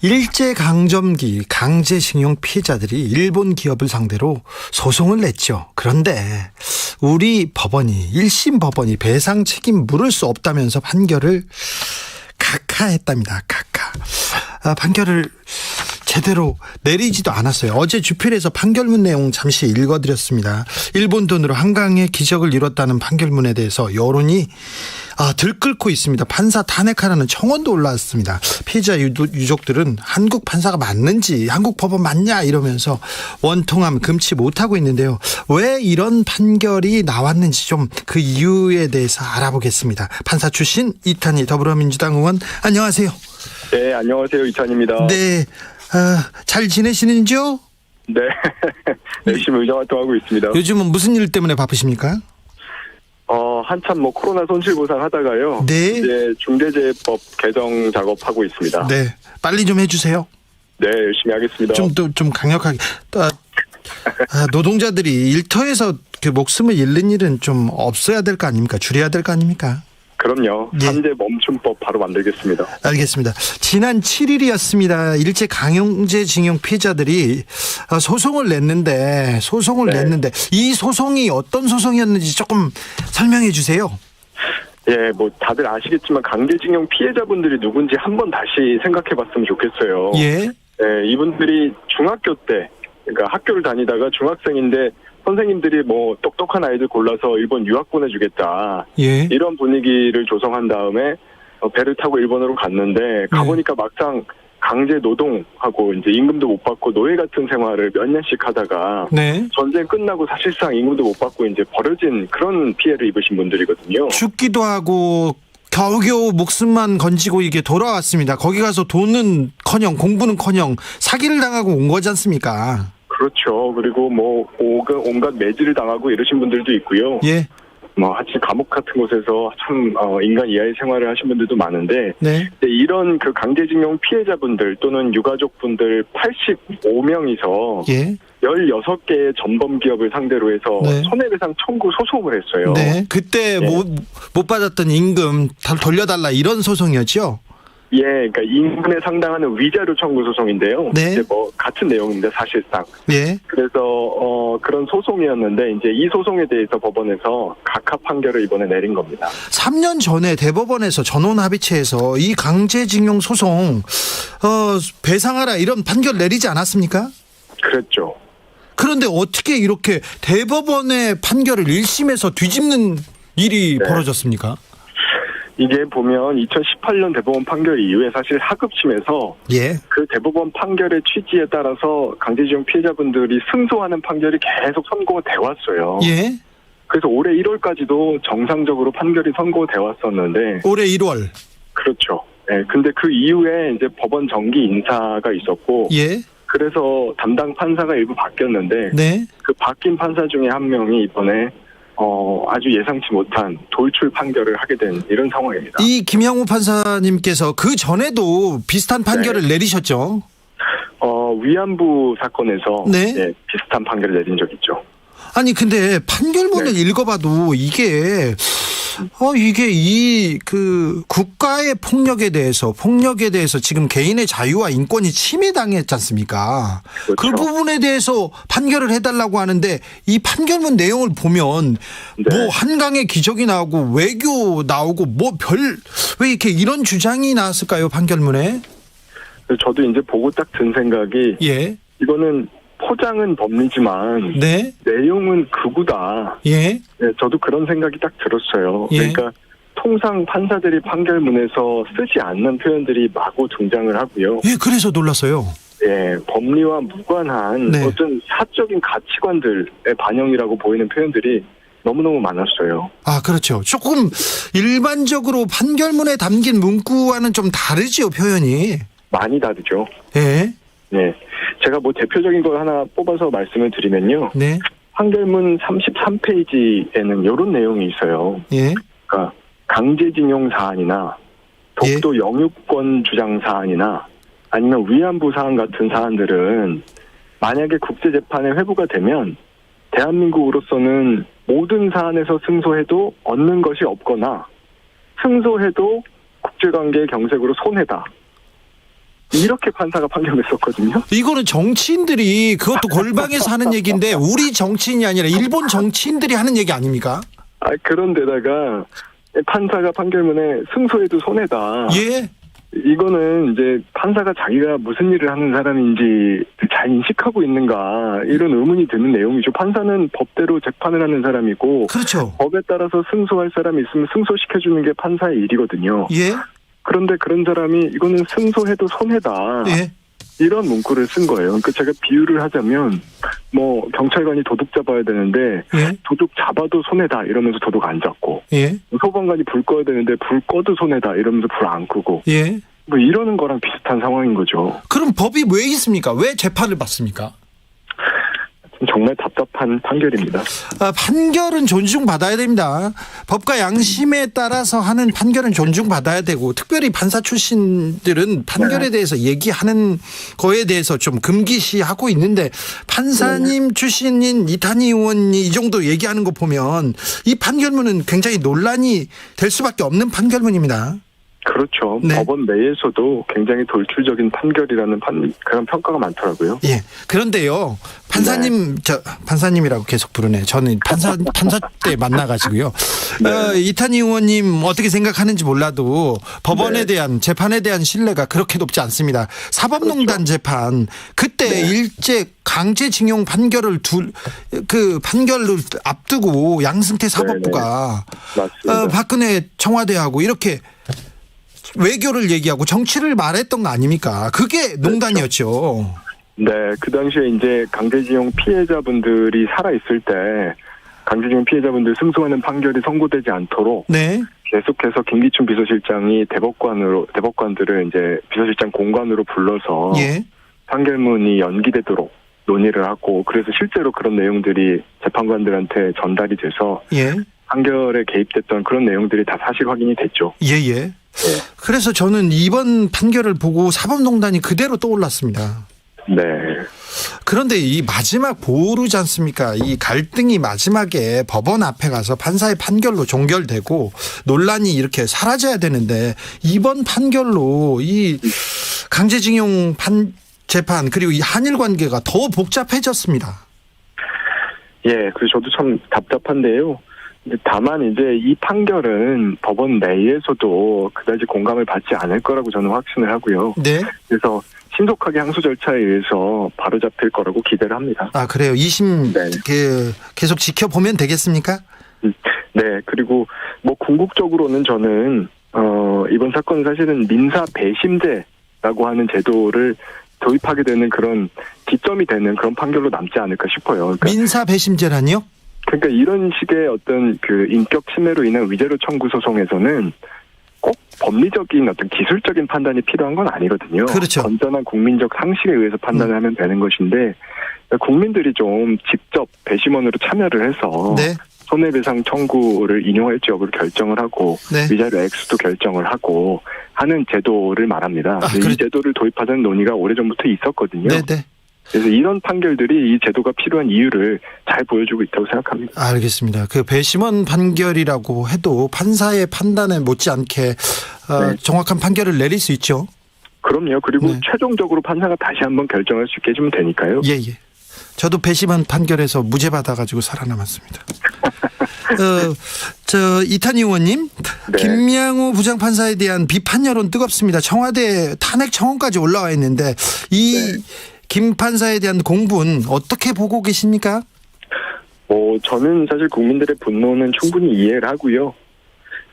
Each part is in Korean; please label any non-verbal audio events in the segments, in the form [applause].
일제 강점기 강제징용 피해자들이 일본 기업을 상대로 소송을 냈죠. 그런데 우리 법원이 1심 법원이 배상 책임 물을 수 없다면서 판결을 각하했답니다. 각하. 아, 판결을 제대로 내리지도 않았어요. 어제 주필에서 판결문 내용 잠시 읽어드렸습니다. 일본 돈으로 한강의 기적을 이뤘다는 판결문에 대해서 여론이 아, 들끓고 있습니다. 판사 탄핵하라는 청원도 올라왔습니다. 피해자 유족들은 한국 판사가 맞는지 한국 법원 맞냐 이러면서 원통함 금치 못하고 있는데요. 왜 이런 판결이 나왔는지 좀 그 이유에 대해서 알아보겠습니다. 판사 출신 이탄희 더불어민주당 의원 안녕하세요. 네, 안녕하세요. 이찬입니다. 네, 아, 잘 지내시는지요? 네. [laughs] 열심히 의정 활동하고 있습니다. 요즘은 무슨 일 때문에 바쁘십니까? 어, 한참 뭐 코로나 손실보상 하다가요. 네. 이제 중대재해법 개정 작업하고 있습니다. 네, 네, 빨리 좀 해주세요. 열심히 하겠습니다. 좀 또 좀 강력하게. 또, 아, 아, 노동자들이 일터에서 그 목숨을 잃는 일은 좀 없어야 될 거 아닙니까? 줄여야 될 거 아닙니까? 그럼요. 네. 삼재 멈춤법 바로 만들겠습니다. 알겠습니다. 지난 7일이었습니다. 일제 강용제징용 피해자들이 어, 소송을 냈는데 소송을 네. 냈는데 이 소송이 어떤 소송이었는지 조금 설명해 주세요. 예, 뭐 다들 아시겠지만 강제징용 피해자분들이 누군지 한 번 다시 생각해 봤으면 좋겠어요. 예. 예, 이분들이 중학교 때, 그러니까 학교를 다니다가 중학생인데 선생님들이 뭐 똑똑한 아이들 골라서 일본 유학 보내주겠다. 예. 이런 분위기를 조성한 다음에 어, 배를 타고 일본으로 갔는데 가보니까 막상 강제 노동하고 이제 임금도 못 받고 노예 같은 생활을 몇 년씩 하다가 네. 전쟁 끝나고 사실상 임금도 못 받고 이제 버려진 그런 피해를 입으신 분들이거든요. 죽기도 하고 겨우겨우 목숨만 건지고 이게 돌아왔습니다. 거기 가서 돈은커녕 공부는커녕 사기를 당하고 온 거지 않습니까? 그렇죠. 그리고 뭐 온갖, 온갖 매질을 당하고 이러신 분들도 있고요. 예. 뭐 하여튼 감옥 같은 곳에서 참 어, 인간 이하의 생활을 하신 분들도 많은데 네. 이런 그 강제징용 피해자분들 또는 유가족분들 85명이서 예. 16개의 전범 기업을 상대로 해서 네. 손해배상 청구 소송을 했어요. 네. 그때 네. 못, 못 받았던 임금 다 돌려달라 이런 소송이었죠? 예, 그러니까 임금에 상당하는 위자료 청구 소송인데요. 네. 이제 뭐 같은 내용입니다, 사실상. 예. 그래서 어 그런 소송이었는데 이제 이 소송에 대해서 법원에서 각하 판결을 이번에 내린 겁니다. 3년 전에 대법원에서 전원 합의체에서 이 강제징용 소송 어, 배상하라 이런 판결 내리지 않았습니까? 그랬죠. 그런데 어떻게 이렇게 대법원의 판결을 1심에서 뒤집는 일이 네. 벌어졌습니까? 이게 보면 2018년 대법원 판결 이후에 사실 하급심에서 예. 그 대법원 판결의 취지에 따라서 강제징용 피해자분들이 승소하는 판결이 계속 선고돼 왔어요. 예. 그래서 올해 1월까지도 정상적으로 판결이 선고돼 왔었는데 올해 1월. 그렇죠. 예, 근데 그 이후에 이제 법원 정기 인사가 있었고 예. 그래서 담당 판사가 일부 바뀌었는데 네. 그 바뀐 판사 중에 한 명이 이번에 어 아주 예상치 못한 돌출 판결을 하게 된 이런 상황입니다. 이 김양호 판사님께서 그 전에도 비슷한 판결을 내리셨죠? 어 위안부 사건에서 네. 예, 비슷한 판결을 내린 적 있죠. 아니 근데 판결문을 네. 읽어봐도 이게 어 이게 이 그 국가의 폭력에 대해서 폭력에 대해서 지금 개인의 자유와 인권이 침해당했지 않습니까? 그 그렇죠. 부분에 대해서 판결을 해달라고 하는데 이 판결문 내용을 보면 네. 뭐 한강의 기적이 나오고 외교 나오고 뭐 별 왜 이렇게 이런 주장이 나왔을까요 판결문에? 저도 이제 보고 딱 든 생각이 예, 이거는 포장은 법리지만 네, 내용은 극우다. 예, 네, 저도 그런 생각이 딱 들었어요. 예. 그러니까 통상 판사들이 판결문에서 쓰지 않는 표현들이 마구 등장을 하고요. 예. 그래서 놀랐어요. 예, 법리와 무관한 네. 어떤 사적인 가치관들의 반영이라고 보이는 표현들이 너무너무 많았어요. 아, 그렇죠. 조금 일반적으로 판결문에 담긴 문구와는 좀 다르지요, 표현이. 많이 다르죠. 예, 네. 제가 뭐 대표적인 걸 하나 뽑아서 말씀을 드리면요. 네, 판결문 33페이지에는 이런 내용이 있어요. 예, 그러니까 강제징용 사안이나 독도 영유권 주장 사안이나 아니면 위안부 사안 같은 사안들은 만약에 국제재판에 회부가 되면 대한민국으로서는 모든 사안에서 승소해도 얻는 것이 없거나 승소해도 국제관계 경색으로 손해다. 이렇게 판사가 판결했었거든요. 이거는 정치인들이 그것도 골방에서 하는 얘기인데 우리 정치인이 아니라 일본 정치인들이 하는 얘기 아닙니까? 아, 그런데다가 판사가 판결문에 승소해도 손해다. 예. 이거는 이제 판사가 자기가 무슨 일을 하는 사람인지 잘 인식하고 있는가 이런 의문이 드는 내용이죠. 판사는 법대로 재판을 하는 사람이고 그렇죠. 법에 따라서 승소할 사람이 있으면 승소시켜주는 게 판사의 일이거든요. 예. 그런데 그런 사람이 이거는 승소해도 손해다. 예. 이런 문구를 쓴 거예요. 그러니까 제가 비유를 하자면 뭐 경찰관이 도둑 잡아야 되는데 예. 도둑 잡아도 손해다 이러면서 도둑 안 잡고 예. 소방관이 불 꺼야 되는데 불 꺼도 손해다 이러면서 불 안 끄고 예. 뭐 이러는 거랑 비슷한 상황인 거죠. 그럼 법이 왜 있습니까? 왜 재판을 받습니까? 정말 답답한 판결입니다. 아, 판결은 존중받아야 됩니다. 법과 양심에 따라서 하는 판결은 존중받아야 되고 특별히 판사 출신들은 판결에 네. 대해서 얘기하는 거에 대해서 좀 금기시하고 있는데 판사님 출신인 이탄희 의원이 이 정도 얘기하는 거 보면 이 판결문은 굉장히 논란이 될 수밖에 없는 판결문입니다. 그렇죠. 네. 법원 내에서도 굉장히 돌출적인 판결이라는 판, 그런 평가가 많더라고요. 예. 그런데요, 판사님, 저, 판사님이라고 계속 부르네. 저는 판사, 판사 때 만나가지고요. 네. 어, 이탄희 의원님 어떻게 생각하는지 몰라도 법원에 네. 대한, 재판에 대한 신뢰가 그렇게 높지 않습니다. 사법농단 재판, 그때 그렇죠. 네. 일제 강제징용 판결을 둘, 그 판결을 앞두고 양승태 사법부가 맞습니다. 어, 박근혜 청와대하고 이렇게 외교를 얘기하고 정치를 말했던 거 아닙니까? 그게 농단이었죠. 네, 그 당시에 이제 강제징용 피해자분들이 살아있을 때 강제징용 피해자분들 승소하는 판결이 선고되지 않도록 네. 계속해서 김기춘 비서실장이 대법관으로 대법관들을 이제 비서실장 공관으로 불러서 예. 판결문이 연기되도록 논의를 하고 그래서 실제로 그런 내용들이 재판관들한테 전달이 돼서 예. 판결에 개입됐던 그런 내용들이 다 사실 확인이 됐죠. 예, 예. 그래서 저는 이번 판결을 보고 사법농단이 그대로 떠올랐습니다. 네. 그런데 이 마지막 보루지 않습니까? 이 갈등이 마지막에 법원 앞에 가서 판사의 판결로 종결되고 논란이 이렇게 사라져야 되는데 이번 판결로 이 강제징용 판 재판 그리고 이 한일 관계가 더 복잡해졌습니다. 예, 그래서 저도 참 답답한데요. 다만 이제 이 판결은 법원 내에서도 그다지 공감을 받지 않을 거라고 저는 확신을 하고요. 네. 그래서 신속하게 항소 절차에 의해서 바로 잡힐 거라고 기대를 합니다. 아 그래요. 2심 네. 그 계속 지켜보면 되겠습니까? 네, 그리고 뭐 궁극적으로는 저는 어 이번 사건은 사실은 민사 배심제라고 하는 제도를 도입하게 되는 그런 기점이 되는 그런 판결로 남지 않을까 싶어요. 그러니까 민사 배심제란요? 그러니까 이런 식의 어떤 그 인격 침해로 인한 위자료 청구 소송에서는 꼭 법리적인 어떤 기술적인 판단이 필요한 건 아니거든요. 그렇죠. 건전한 국민적 상식에 의해서 판단을 하면 되는 것인데 국민들이 좀 직접 배심원으로 참여를 해서 네. 손해배상 청구를 인용할지 여부를 결정을 하고 네. 위자료 액수도 결정을 하고 하는 제도를 말합니다. 아, 이 그래. 제도를 도입하자는 논의가 오래전부터 있었거든요. 네, 네. 그래서 이런 판결들이 이 제도가 필요한 이유를 잘 보여주고 있다고 생각합니다. 알겠습니다. 그 배심원 판결이라고 해도 판사의 판단에 못지않게 어, 네. 정확한 판결을 내릴 수 있죠. 그럼요. 그리고 네. 최종적으로 판사가 다시 한번 결정할 수 있게 해주면 되니까요. 예, 예. 저도 배심원 판결에서 무죄 받아가지고 살아남았습니다. [laughs] 어, 저 이탄희 의원님, 네. 김양호 부장판사에 대한 비판 여론 뜨겁습니다. 청와대 탄핵 청원까지 올라와 있는데 이 네. 김 판사에 대한 공분 어떻게 보고 계십니까? 뭐 저는 사실 국민들의 분노는 충분히 이해를 하고요.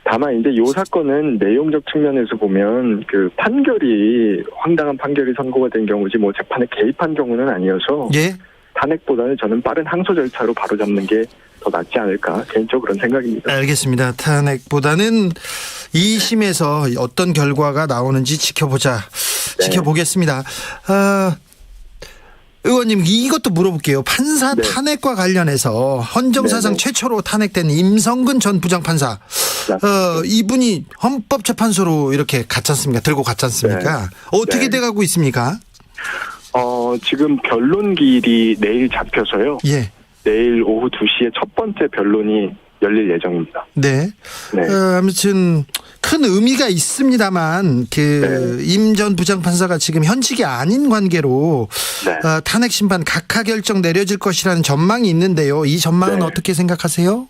다만 이제 이 사건은 내용적 측면에서 보면 그 판결이 황당한 판결이 선고가 된 경우지 뭐 재판에 개입한 경우는 아니어서 예. 탄핵보다는 저는 빠른 항소 절차로 바로 잡는 게 더 낫지 않을까 개인적으로 그런 생각입니다. 알겠습니다. 탄핵보다는 2심에서 어떤 결과가 나오는지 지켜보자. 네. 지켜보겠습니다. 아, 의원님 이것도 물어볼게요. 판사 네. 탄핵과 관련해서 헌정사상 네, 네. 최초로 탄핵된 임성근 전 부장판사. 어, 이분이 헌법재판소로 이렇게 갔지 않습니까? 들고 갔지 않습니까? 어떻게 네. 돼가고 있습니까? 어 지금 변론 기일이 내일 잡혀서요. 예. 내일 오후 2시에 첫 번째 변론이 열릴 예정입니다. 네. 네. 어, 아무튼 큰 의미가 있습니다만 그임전 부장판사가 지금 현직이 아닌 관계로 네. 어, 탄핵 심판 각하 결정 내려질 것이라는 전망이 있는데요. 이 전망은 네. 어떻게 생각하세요?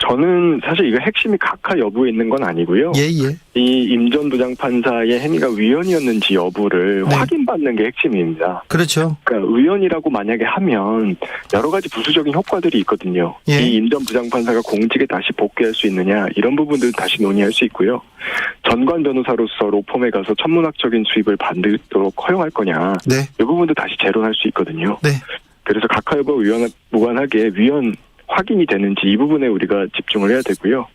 저는 사실 이거 핵심이 각하 여부에 있는 건 아니고요. 예, 예. 이 임전 부장판사의 행위가 위헌이었는지 여부를 네. 확인받는 게 핵심입니다. 그렇죠. 그러니까 위헌이라고 만약에 하면 여러 가지 부수적인 효과들이 있거든요. 예. 이 임전 부장판사가 공직에 다시 복귀할 수 있느냐 이런 부분들 다시 논의할 수 있고요. 전관 변호사로서 로펌에 가서 천문학적인 수입을 받도록 허용할 거냐 네. 이 부분도 다시 재론할 수 있거든요. 네. 그래서 각하 여부와 위헌, 무관하게 위헌 확인이 되는지 이 부분에 우리가 집중을 해야 되고요.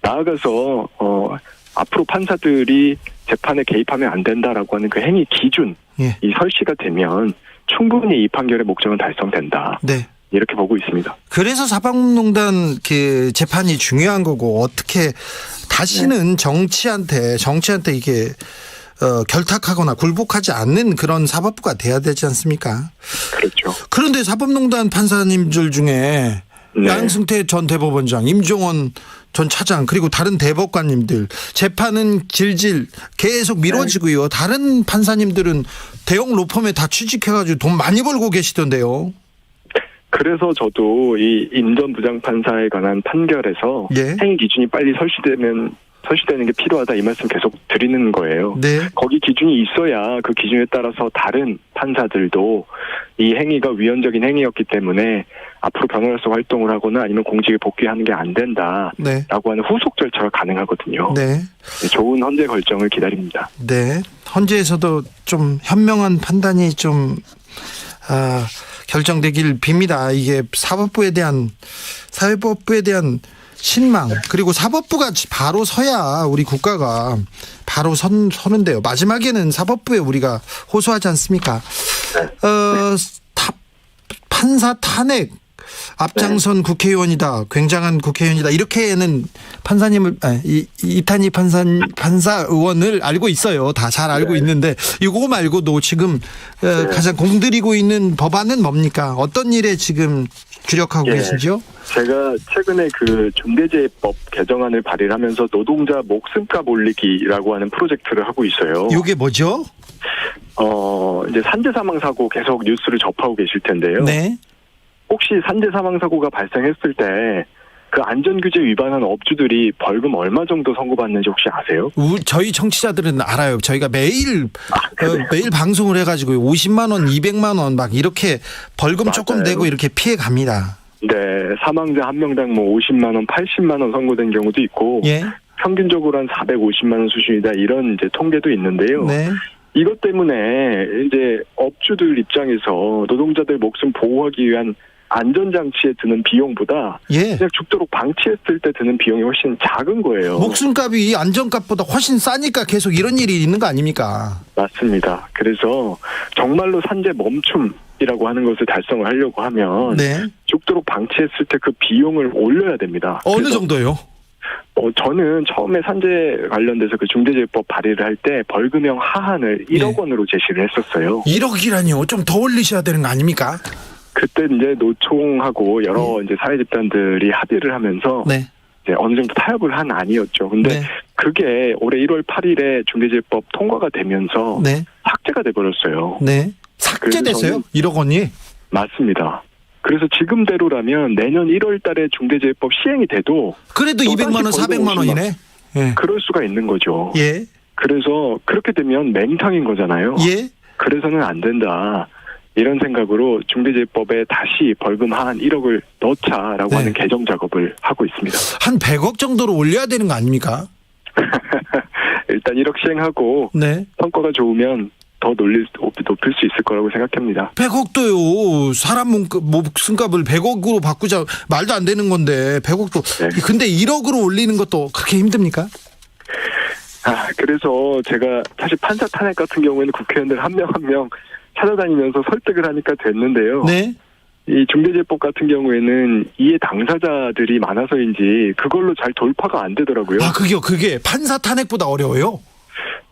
나아가서 어, 앞으로 판사들이 재판에 개입하면 안 된다라고 하는 그 행위 기준 예. 이 설치가 되면 충분히 이 판결의 목적은 달성된다 네. 이렇게 보고 있습니다. 그래서 사법농단 그 재판이 중요한 거고 어떻게 다시는 정치한테 정치한테 이게 어, 결탁하거나 굴복하지 않는 그런 사법부가 돼야 되지 않습니까? 그렇죠. 그런데 사법농단 판사님들 중에 네. 양승태 전 대법원장, 임종원 전 차장 그리고 다른 대법관님들 재판은 질질 계속 미뤄지고요. 네. 다른 판사님들은 대형 로펌에 다 취직해가지고 돈 많이 벌고 계시던데요. 그래서 저도 이 임전 부장 판사에 관한 판결에서 예. 행위 기준이 빨리 설치되면 설치되는 게 필요하다 이 말씀 계속 드리는 거예요. 네, 거기 기준이 있어야 그 기준에 따라서 다른 판사들도 이 행위가 위헌적인 행위였기 때문에 앞으로 변호사로서 활동을 하거나 아니면 공직에 복귀하는 게 안 된다라고 네, 하는 후속 절차가 가능하거든요. 네, 좋은 헌재 결정을 기다립니다. 네. 헌재에서도 좀 현명한 판단이 좀 아, 결정되길 빕니다. 이게 사법부에 대한 사회법부에 대한 신망 그리고 사법부가 바로 서야 우리 국가가 바로 선 서는데요. 마지막에는 사법부에 우리가 호소하지 않습니까? 어, 타, 판사 탄핵 앞장선 국회의원이다. 굉장한 국회의원이다. 이렇게는 판사님을 아, 이, 이탄희 판사 판사 의원을 알고 있어요. 다 잘 알고 있는데 이거 말고도 지금 어, 가장 공들이고 있는 법안은 뭡니까? 어떤 일에 지금 주력하고 예. 계신지요? 제가 최근에 그 중대재해법 개정안을 발의를 하면서 노동자 목숨값 올리기라고 하는 프로젝트를 하고 있어요. 이게 뭐죠? 어, 이제 산재 사망 사고 계속 뉴스를 접하고 계실 텐데요. 네. 혹시 산재 사망 사고가 발생했을 때 그 안전규제 위반한 업주들이 벌금 얼마 정도 선고받는지 혹시 아세요? 우- 저희 청취자들은 알아요. 저희가 매일 그래요? 어, 매일 방송을 해가지고 50만 원, 200만 원 막 이렇게 벌금 조금 맞아요. 내고 이렇게 피해 갑니다. 네, 사망자 한 명당 뭐 50만 원, 80만 원 선고된 경우도 있고 예. 평균적으로 한 450만 원 수준이다 이런 이제 통계도 있는데요. 네. 이것 때문에 이제 업주들 입장에서 노동자들 목숨 보호하기 위한 안전장치에 드는 비용보다 예. 그냥 죽도록 방치했을 때 드는 비용이 훨씬 작은 거예요. 목숨값이 안전값보다 훨씬 싸니까 계속 이런 일이 있는 거 아닙니까? 맞습니다. 그래서 정말로 산재 멈춤 이라고 하는 것을 달성을 하려고 하면 네. 죽도록 방치했을 때 그 비용을 올려야 됩니다. 어느 정도요? 어, 저는 처음에 산재 관련돼서 그 중대재해법 발의를 할 때 벌금형 하한을 1억 네. 원으로 제시를 했었어요. 1억이라니요. 좀 더 올리셔야 되는 거 아닙니까? 그때 이제 노총하고 여러 이제 사회 집단들이 합의를 하면서 네. 이제 어느 정도 타협을 한 안이었죠. 근데 네. 그게 올해 1월 8일에 중대재해법 통과가 되면서 네. 삭제가 돼 버렸어요. 네. 삭제됐어요? 그래서 1억 원이? 맞습니다. 그래서 지금대로라면 내년 1월 달에 중대재해법 시행이 돼도 그래도 또다시 200만 원, 벌금 400만 원이네. 예. 그럴 수가 있는 거죠. 예. 그래서 그렇게 되면 맹탕인 거잖아요. 예. 그래서는 안 된다. 이런 생각으로 중대재해법에 다시 벌금 하한 1억을 넣자라고 네. 하는 개정 작업을 하고 있습니다. 한 100억 정도로 올려야 되는 거 아닙니까? [laughs] 일단 1억 시행하고 네. 성과가 좋으면 더 놀릴, 높일 수 있을 거라고 생각합니다. 100억도요. 사람 몸- 목숨값을 100억으로 바꾸자 말도 안 되는 건데 100억도. 네. 근데 1억으로 올리는 것도 그렇게 힘듭니까? 아, 그래서 제가 사실 판사 탄핵 같은 경우에는 국회의원들 한 명 한명 찾아다니면서 설득을 하니까 됐는데요. 네. 이 중대재해법 같은 경우에는 이해 당사자들이 많아서인지 그걸로 잘 돌파가 안 되더라고요. 아, 그게 그게 판사 탄핵보다 어려워요.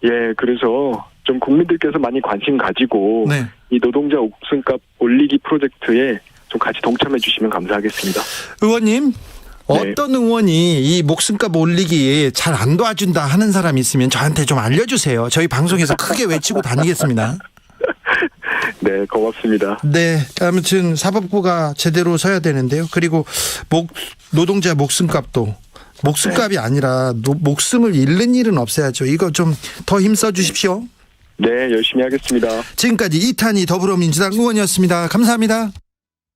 예, 그래서 좀 국민들께서 많이 관심 가지고 네. 이 노동자 목숨값 올리기 프로젝트에 좀 같이 동참해 주시면 감사하겠습니다. 의원님, 어떤 의원이 이 목숨값 올리기 잘 안 도와준다 하는 사람이 있으면 저한테 좀 알려주세요. 저희 방송에서 크게 외치고 다니겠습니다. 네, 고맙습니다. 네, 아무튼 사법부가 제대로 서야 되는데요. 그리고 목 노동자 목숨값도 목숨값이 아니라 노- 목숨을 잃는 일은 없어야죠. 이거 좀 더 힘써 주십시오. 네, 열심히 하겠습니다. 지금까지 이탄희 더불어민주당 의원이었습니다. 감사합니다.